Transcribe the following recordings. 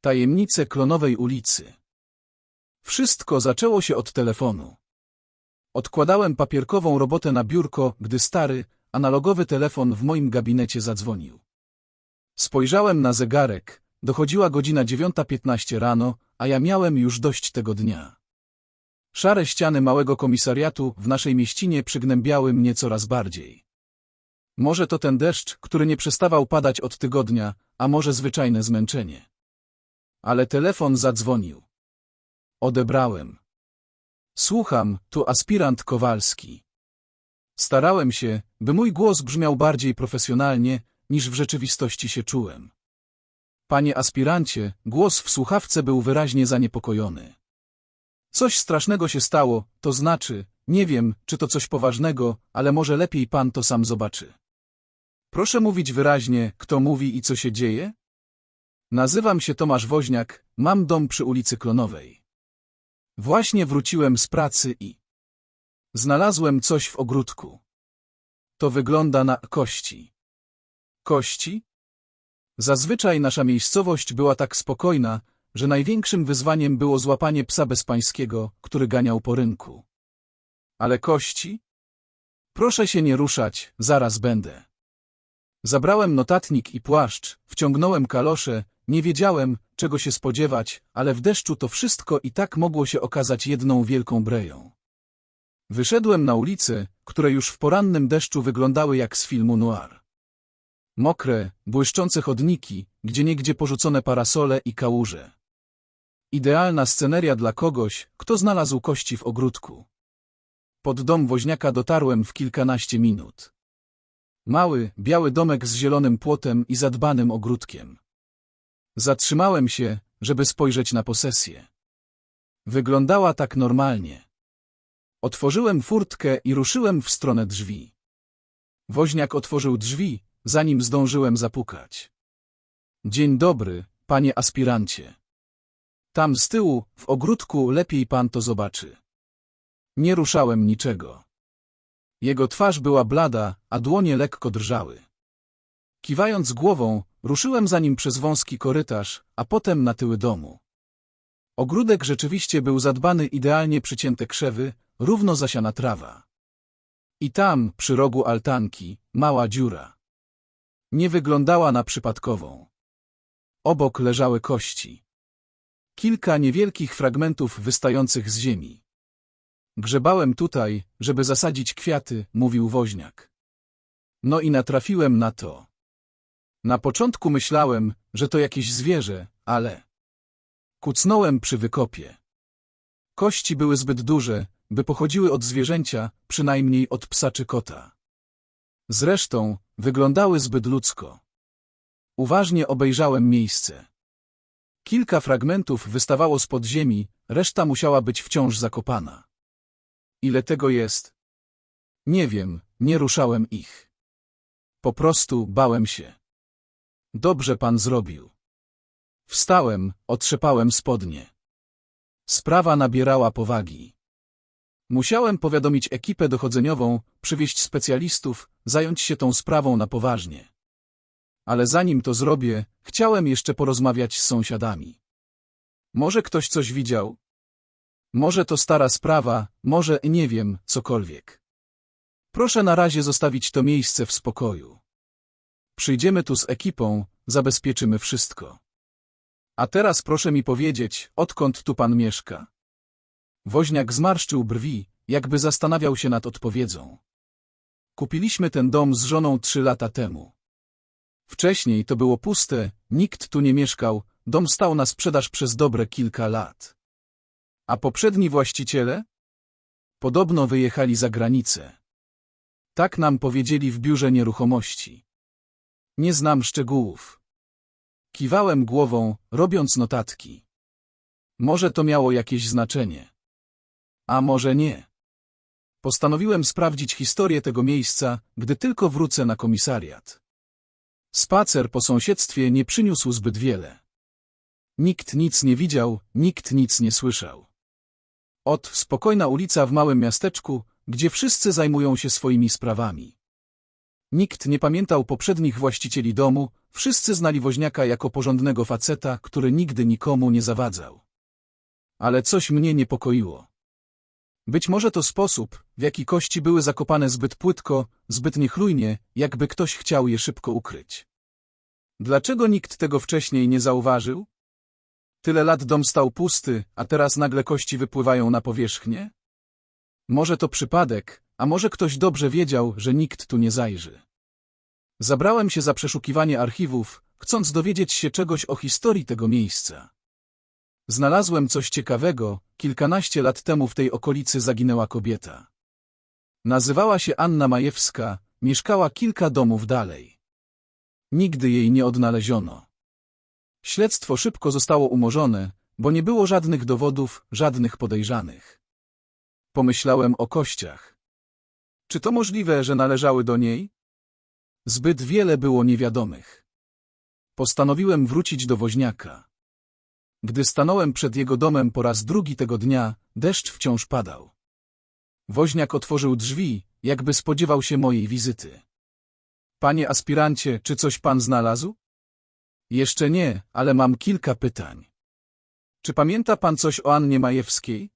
Tajemnice klonowej ulicy. Wszystko zaczęło się od telefonu. Odkładałem papierkową robotę na biurko, gdy stary, analogowy telefon w moim gabinecie zadzwonił. Spojrzałem na zegarek, dochodziła godzina 9.15 rano, a ja miałem już dość tego dnia. Szare ściany małego komisariatu w naszej mieścinie przygnębiały mnie coraz bardziej. Może to ten deszcz, który nie przestawał padać od tygodnia, a może zwyczajne zmęczenie. Ale telefon zadzwonił. Odebrałem. Słucham, tu aspirant Kowalski. Starałem się, by mój głos brzmiał bardziej profesjonalnie, niż w rzeczywistości się czułem. Panie aspirancie, głos w słuchawce był wyraźnie zaniepokojony. Coś strasznego się stało, to znaczy, nie wiem, czy to coś poważnego, ale może lepiej pan to sam zobaczy. Proszę mówić wyraźnie, kto mówi i co się dzieje? Nazywam się Tomasz Woźniak, mam dom przy ulicy Klonowej. Właśnie wróciłem z pracy i znalazłem coś w ogródku. To wygląda na kości. Kości? Zazwyczaj nasza miejscowość była tak spokojna, że największym wyzwaniem było złapanie psa bezpańskiego, który ganiał po rynku. Ale kości? Proszę się nie ruszać, zaraz będę. Zabrałem notatnik i płaszcz, wciągnąłem kalosze, nie wiedziałem, czego się spodziewać, ale w deszczu to wszystko i tak mogło się okazać jedną wielką breją. Wyszedłem na ulice, które już w porannym deszczu wyglądały jak z filmu noir. Mokre, błyszczące chodniki, gdzieniegdzie porzucone parasole i kałuże. Idealna sceneria dla kogoś, kto znalazł kości w ogródku. Pod dom woźniaka dotarłem w kilkanaście minut. Mały, biały domek z zielonym płotem i zadbanym ogródkiem. Zatrzymałem się, żeby spojrzeć na posesję. Wyglądała tak normalnie. Otworzyłem furtkę i ruszyłem w stronę drzwi. Woźniak otworzył drzwi, zanim zdążyłem zapukać. Dzień dobry, panie aspirancie. Tam z tyłu, w ogródku, lepiej pan to zobaczy. Nie ruszałem niczego. Jego twarz była blada, a dłonie lekko drżały. Kiwając głową, ruszyłem za nim przez wąski korytarz, a potem na tyły domu. Ogródek rzeczywiście był zadbany idealnie przycięte krzewy, równo zasiana trawa. I tam, przy rogu altanki, mała dziura. Nie wyglądała na przypadkową. Obok leżały kości. Kilka niewielkich fragmentów wystających z ziemi. Grzebałem tutaj, żeby zasadzić kwiaty, mówił woźniak. No i natrafiłem na to. Na początku myślałem, że to jakieś zwierzę, ale... Kucnąłem przy wykopie. Kości były zbyt duże, by pochodziły od zwierzęcia, przynajmniej od psa czy kota. Zresztą, wyglądały zbyt ludzko. Uważnie obejrzałem miejsce. Kilka fragmentów wystawało z podziemi, reszta musiała być wciąż zakopana. Ile tego jest? Nie wiem, nie ruszałem ich. Po prostu bałem się. Dobrze pan zrobił. Wstałem, otrzepałem spodnie. Sprawa nabierała powagi. Musiałem powiadomić ekipę dochodzeniową, przywieźć specjalistów, zająć się tą sprawą na poważnie. Ale zanim to zrobię, chciałem jeszcze porozmawiać z sąsiadami. Może ktoś coś widział? Może to stara sprawa, może nie wiem, cokolwiek. Proszę na razie zostawić to miejsce w spokoju. Przyjdziemy tu z ekipą, zabezpieczymy wszystko. A teraz proszę mi powiedzieć, odkąd tu pan mieszka? Woźniak zmarszczył brwi, jakby zastanawiał się nad odpowiedzią. Kupiliśmy ten dom z żoną trzy lata temu. Wcześniej to było puste, nikt tu nie mieszkał, dom stał na sprzedaż przez dobre kilka lat. A poprzedni właściciele? Podobno wyjechali za granicę. Tak nam powiedzieli w biurze nieruchomości. Nie znam szczegółów. Kiwałem głową, robiąc notatki. Może to miało jakieś znaczenie. A może nie. Postanowiłem sprawdzić historię tego miejsca, gdy tylko wrócę na komisariat. Spacer po sąsiedztwie nie przyniósł zbyt wiele. Nikt nic nie widział, nikt nic nie słyszał. Od spokojna ulica w małym miasteczku, gdzie wszyscy zajmują się swoimi sprawami. Nikt nie pamiętał poprzednich właścicieli domu, wszyscy znali woźniaka jako porządnego faceta, który nigdy nikomu nie zawadzał. Ale coś mnie niepokoiło. Być może to sposób, w jaki kości były zakopane zbyt płytko, zbyt niechlujnie, jakby ktoś chciał je szybko ukryć. Dlaczego nikt tego wcześniej nie zauważył? Tyle lat dom stał pusty, a teraz nagle kości wypływają na powierzchnię? Może to przypadek, a może ktoś dobrze wiedział, że nikt tu nie zajrzy. Zabrałem się za przeszukiwanie archiwów, chcąc dowiedzieć się czegoś o historii tego miejsca. Znalazłem coś ciekawego, kilkanaście lat temu w tej okolicy zaginęła kobieta. Nazywała się Anna Majewska, mieszkała kilka domów dalej. Nigdy jej nie odnaleziono. Śledztwo szybko zostało umorzone, bo nie było żadnych dowodów, żadnych podejrzanych. Pomyślałem o kościach. Czy to możliwe, że należały do niej? Zbyt wiele było niewiadomych. Postanowiłem wrócić do woźniaka. Gdy stanąłem przed jego domem po raz drugi tego dnia, deszcz wciąż padał. Woźniak otworzył drzwi, jakby spodziewał się mojej wizyty. Panie aspirancie, czy coś pan znalazł? Jeszcze nie, ale mam kilka pytań. Czy pamięta pan coś o Annie Majewskiej?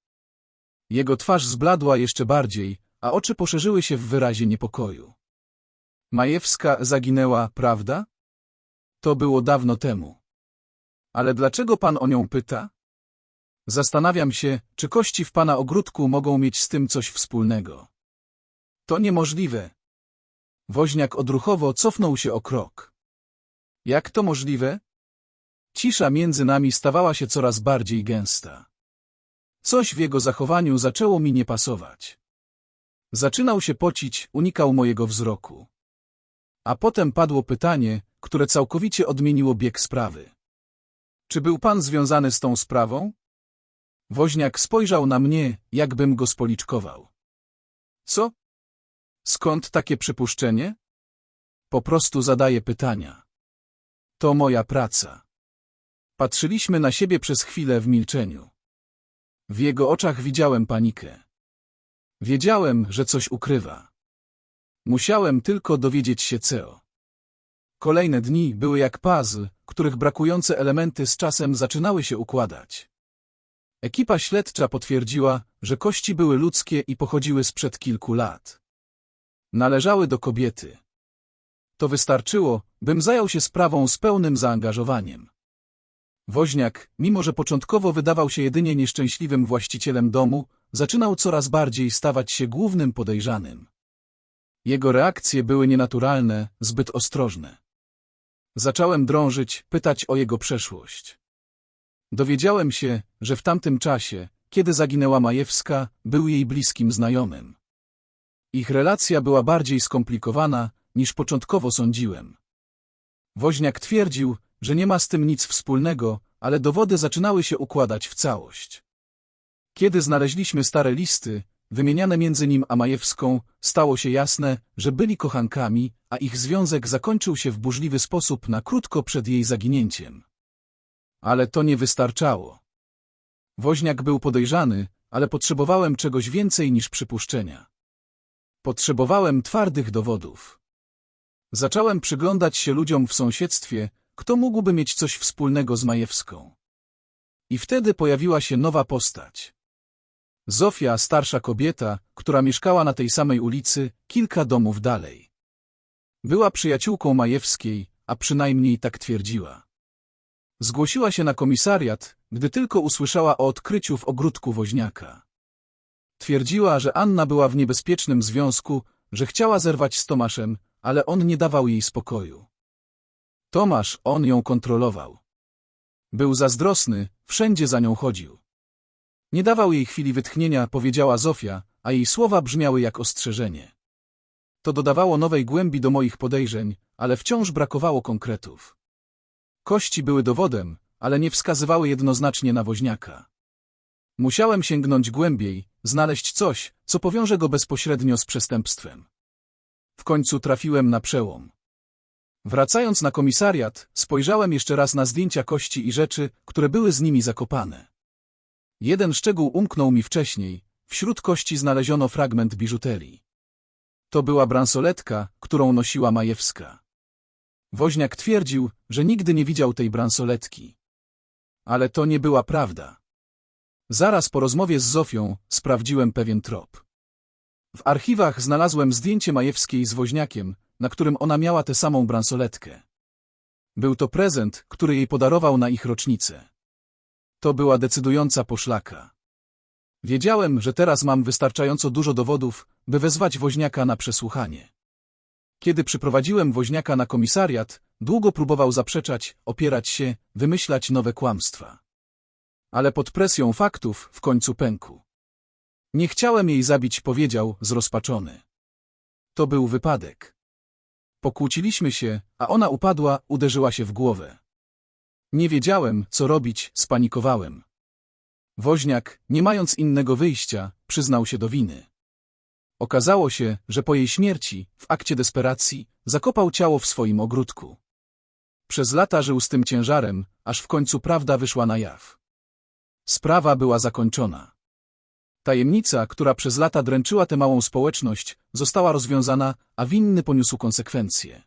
Jego twarz zbladła jeszcze bardziej, a oczy poszerzyły się w wyrazie niepokoju. Majewska zaginęła, prawda? To było dawno temu. Ale dlaczego pan o nią pyta? Zastanawiam się, czy kości w pana ogródku mogą mieć z tym coś wspólnego. To niemożliwe. Woźniak odruchowo cofnął się o krok. Jak to możliwe? Cisza między nami stawała się coraz bardziej gęsta. Coś w jego zachowaniu zaczęło mi nie pasować. Zaczynał się pocić, unikał mojego wzroku. A potem padło pytanie, które całkowicie odmieniło bieg sprawy. Czy był pan związany z tą sprawą? Woźniak spojrzał na mnie, jakbym go spoliczkował. Co? Skąd takie przypuszczenie? Po prostu zadaję pytania. To moja praca. Patrzyliśmy na siebie przez chwilę w milczeniu. W jego oczach widziałem panikę. Wiedziałem, że coś ukrywa. Musiałem tylko dowiedzieć się co. Kolejne dni były jak puzzle, których brakujące elementy z czasem zaczynały się układać. Ekipa śledcza potwierdziła, że kości były ludzkie i pochodziły sprzed kilku lat. Należały do kobiety. To wystarczyło, bym zajął się sprawą z pełnym zaangażowaniem. Woźniak, mimo że początkowo wydawał się jedynie nieszczęśliwym właścicielem domu, zaczynał coraz bardziej stawać się głównym podejrzanym. Jego reakcje były nienaturalne, zbyt ostrożne. Zacząłem drążyć, pytać o jego przeszłość. Dowiedziałem się, że w tamtym czasie, kiedy zaginęła Majewska, był jej bliskim znajomym. Ich relacja była bardziej skomplikowana, niż początkowo sądziłem. Woźniak twierdził, że nie ma z tym nic wspólnego, ale dowody zaczynały się układać w całość. Kiedy znaleźliśmy stare listy, wymieniane między nim a Majewską, stało się jasne, że byli kochankami, a ich związek zakończył się w burzliwy sposób na krótko przed jej zaginięciem. Ale to nie wystarczało. Woźniak był podejrzany, ale potrzebowałem czegoś więcej niż przypuszczenia. Potrzebowałem twardych dowodów. Zacząłem przyglądać się ludziom w sąsiedztwie, kto mógłby mieć coś wspólnego z Majewską. I wtedy pojawiła się nowa postać. Zofia, starsza kobieta, która mieszkała na tej samej ulicy, kilka domów dalej. Była przyjaciółką Majewskiej, a przynajmniej tak twierdziła. Zgłosiła się na komisariat, gdy tylko usłyszała o odkryciu w ogródku woźniaka. Twierdziła, że Anna była w niebezpiecznym związku, że chciała zerwać z Tomaszem, ale on nie dawał jej spokoju. Tomasz, on ją kontrolował. Był zazdrosny, wszędzie za nią chodził. Nie dawał jej chwili wytchnienia, powiedziała Zofia, a jej słowa brzmiały jak ostrzeżenie. To dodawało nowej głębi do moich podejrzeń, ale wciąż brakowało konkretów. Kości były dowodem, ale nie wskazywały jednoznacznie na woźniaka. Musiałem sięgnąć głębiej, znaleźć coś, co powiąże go bezpośrednio z przestępstwem. W końcu trafiłem na przełom. Wracając na komisariat, spojrzałem jeszcze raz na zdjęcia kości i rzeczy, które były z nimi zakopane. Jeden szczegół umknął mi wcześniej, wśród kości znaleziono fragment biżuterii. To była bransoletka, którą nosiła Majewska. Woźniak twierdził, że nigdy nie widział tej bransoletki. Ale to nie była prawda. Zaraz po rozmowie z Zofią sprawdziłem pewien trop. W archiwach znalazłem zdjęcie Majewskiej z woźniakiem, na którym ona miała tę samą bransoletkę. Był to prezent, który jej podarował na ich rocznicę. To była decydująca poszlaka. Wiedziałem, że teraz mam wystarczająco dużo dowodów, by wezwać woźniaka na przesłuchanie. Kiedy przyprowadziłem woźniaka na komisariat, długo próbował zaprzeczać, opierać się, wymyślać nowe kłamstwa. Ale pod presją faktów w końcu pękł. Nie chciałem jej zabić, powiedział, zrozpaczony. To był wypadek. Pokłóciliśmy się, a ona upadła, uderzyła się w głowę. Nie wiedziałem, co robić, spanikowałem. Woźniak, nie mając innego wyjścia, przyznał się do winy. Okazało się, że po jej śmierci, w akcie desperacji, zakopał ciało w swoim ogródku. Przez lata żył z tym ciężarem, aż w końcu prawda wyszła na jaw. Sprawa była zakończona. Tajemnica, która przez lata dręczyła tę małą społeczność, została rozwiązana, a winny poniósł konsekwencje.